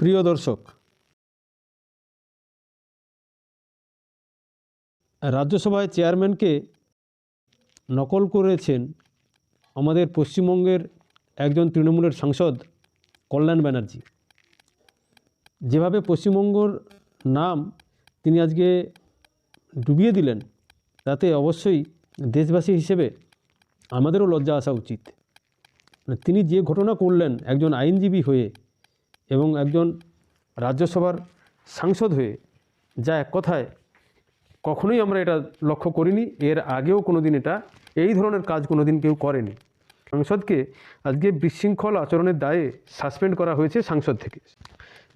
প্রিয় দর্শক, রাজ্যসভায় চেয়ারম্যানকে নকল করেছেন আমাদের পশ্চিমবঙ্গের একজন তৃণমূলের সাংসদ কল্যাণ ব্যানার্জি। যেভাবে পশ্চিমবঙ্গর নাম তিনি আজকে ডুবিয়ে দিলেন, তাতে অবশ্যই দেশবাসী হিসেবে আমাদেরও লজ্জা আসা উচিত। তিনি যে ঘটনা করলেন, একজন আইনজীবী হয়ে এবং একজন রাজ্যসভার সাংসদ হয়ে যা এক কথায় কখনোই আমরা এটা লক্ষ্য করিনি। এর আগেও কোনো দিন এটা, এই ধরনের কাজ কোনো দিন কেউ করেনি। সাংসদকে আজকে বিশৃঙ্খল আচরণের দায়ে সাসপেন্ড করা হয়েছে সাংসদ থেকে,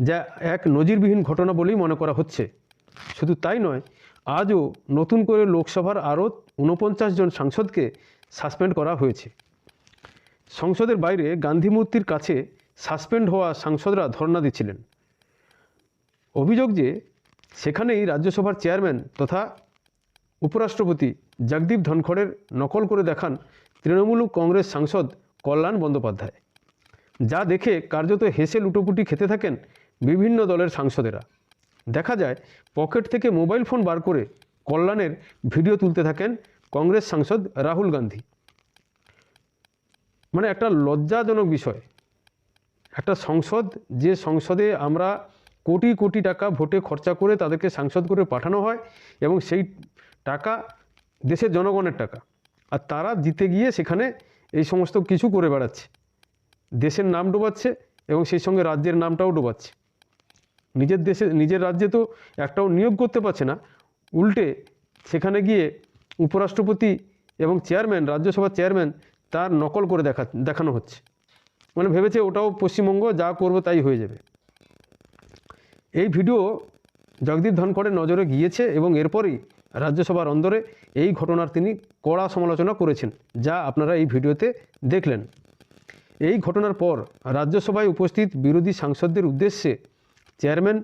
যা এক নজিরবিহীন ঘটনা বলেই মনে করা হচ্ছে। শুধু তাই নয়, আজও নতুন করে লোকসভার আরও ঊনপঞ্চাশ জন সাংসদকে সাসপেন্ড করা হয়েছে। সংসদের বাইরে গান্ধী মূর্তির কাছে সাসপেন্ড হওয়া সাংসদরা ধর্ণা দিচ্ছিলেন। অভিযোগ যে সেখানেই রাজ্যসভার চেয়ারম্যান তথা উপরাষ্ট্রপতি জগদীপ ধনখড়ের নকল করে দেখান তৃণমূল কংগ্রেস সাংসদ কল্যাণ বন্দ্যোপাধ্যায়। যা দেখে কার্যত হেসে লুটোপুটি খেতে থাকেন বিভিন্ন দলের সাংসদেরা। দেখা যায়, পকেট থেকে মোবাইল ফোন বার করে কল্যাণের ভিডিও তুলতে থাকেন কংগ্রেস সাংসদ রাহুল গান্ধী। মানে একটা লজ্জাজনক বিষয়। একটা সংসদ, যে সংসদে আমরা কোটি কোটি টাকা ভোটে খরচা করে তাদেরকে সাংসদ করে পাঠানো হয় এবং সেই টাকা দেশের জনগণের টাকা। আর তারা জিতে গিয়ে সেখানে এই সমস্ত কিছু করে বেড়াচ্ছে। দেশের নাম ডোবাচ্ছে এবং সেই সঙ্গে রাজ্যের নামটাও ডোবাচ্ছে। নিজের দেশে, নিজের রাজ্যে তো একটাও নিয়োগ করতে পারছে না। উল্টে সেখানে গিয়ে উপরাষ্ট্রপতি এবং চেয়ারম্যান, রাজ্যসভার চেয়ারম্যান তার নকল করে দেখা, দেখানো হচ্ছে। মানে ভেবেছে ওটাও পশ্চিমবঙ্গ, যা করব তাই হয়ে যাবে। এই ভিডিও জগদীপ ধনখড়ের নজরে গিয়েছে এবং এরপরই রাজ্যসভার অন্দরে এই ঘটনার তিনি কড়া সমালোচনা করেছেন, যা আপনারা এই ভিডিওতে দেখলেন। এই ঘটনার পর রাজ্যসভায় উপস্থিত বিরোধী সাংসদদের উদ্দেশ্যে চেয়ারম্যান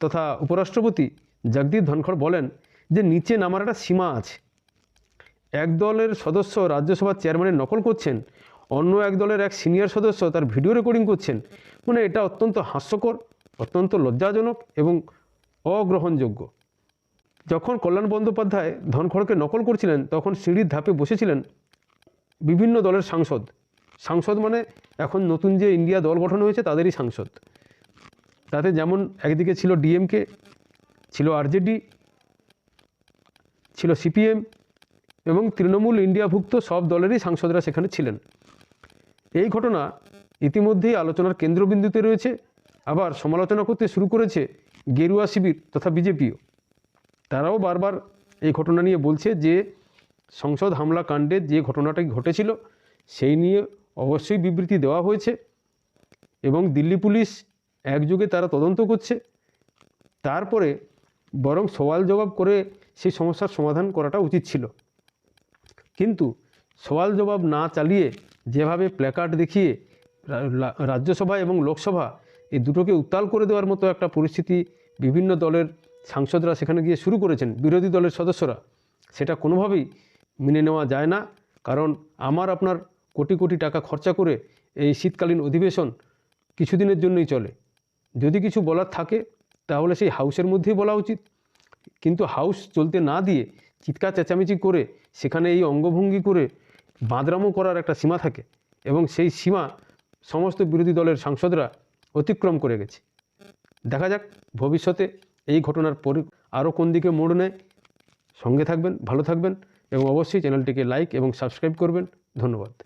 তথা উপরাষ্ট্রপতি জগদীপ ধনখড় বলেন যে, নিচে নামার একটা সীমা আছে। এক দলের সদস্য রাজ্যসভার চেয়ারম্যানের নকল করছেন অন্য এক দলের এক সিনিয়র সদস্য তার ভিডিও রেকর্ডিং করছেন। মানে এটা অত্যন্ত হাস্যকর, অত্যন্ত লজ্জাজনক এবং অগ্রহণযোগ্য। যখন কল্যাণ বন্দ্যোপাধ্যায় ধনখড়কে নকল করছিলেন, তখন সিঁড়ির ধাপে বসেছিলেন বিভিন্ন দলের সাংসদ। সাংসদ মানে এখন নতুন যে ইন্ডিয়া দল গঠন হয়েছে, তাদেরই সাংসদ। তাতে যেমন একদিকে ছিল ডিএমকে ছিল আরজেডি ছিল সিপিএম এবং তৃণমূল ইন্ডিয়াভুক্ত সব দলেরই সাংসদরা সেখানে ছিলেন। এই ঘটনা ইতিমধ্যেই আলোচনার কেন্দ্রবিন্দুতে রয়েছে। আবার সমালোচনা করতে শুরু করেছে গেরুয়া শিবির তথা বিজেপিও। তারাও বারবার এই ঘটনা নিয়ে বলছে যে, সংসদ হামলা কাণ্ডের যে ঘটনাটা ঘটেছিল, সেই নিয়ে অবশ্যই বিবৃতি দেওয়া হয়েছে এবং দিল্লি পুলিশ একযোগে তারা তদন্ত করছে। তারপরে বরং সওয়াল জবাব করে সেই সমস্যার সমাধান করাটা উচিত ছিল। কিন্তু সওয়াল জবাব না চালিয়ে যেভাবে প্ল্যাকার্ড দেখিয়ে রাজ্যসভা এবং লোকসভা এই দুটোকে উত্তাল করে দেওয়ার মতো একটা পরিস্থিতি বিভিন্ন দলের সাংসদরা সেখানে গিয়ে শুরু করেছেন, বিরোধী দলের সদস্যরা। সেটা কোনোভাবেই মেনে নেওয়া যায় না, কারণ আমার আপনার কোটি কোটি টাকা খরচা করে এই শীতকালীন অধিবেশন কিছুদিনের জন্যই চলে। যদি কিছু বলার থাকে, তাহলে সেই হাউসের মধ্যেই বলা উচিত। কিন্তু হাউস চলতে না দিয়ে চিৎকার চেঁচামেচি করে সেখানে এই অঙ্গভঙ্গি করে বাঁদরামো করার একটা সীমা থাকে এবং সেই সীমা সমস্ত বিরোধী দলের সাংসদরা অতিক্রম করে গেছে। দেখা যাক ভবিষ্যতে এই ঘটনার পরি আরও কোন দিকে মোড় নেয়। সঙ্গে থাকবেন, ভালো থাকবেন এবং অবশ্যই চ্যানেলটিকে লাইক এবং সাবস্ক্রাইব করবেন। ধন্যবাদ।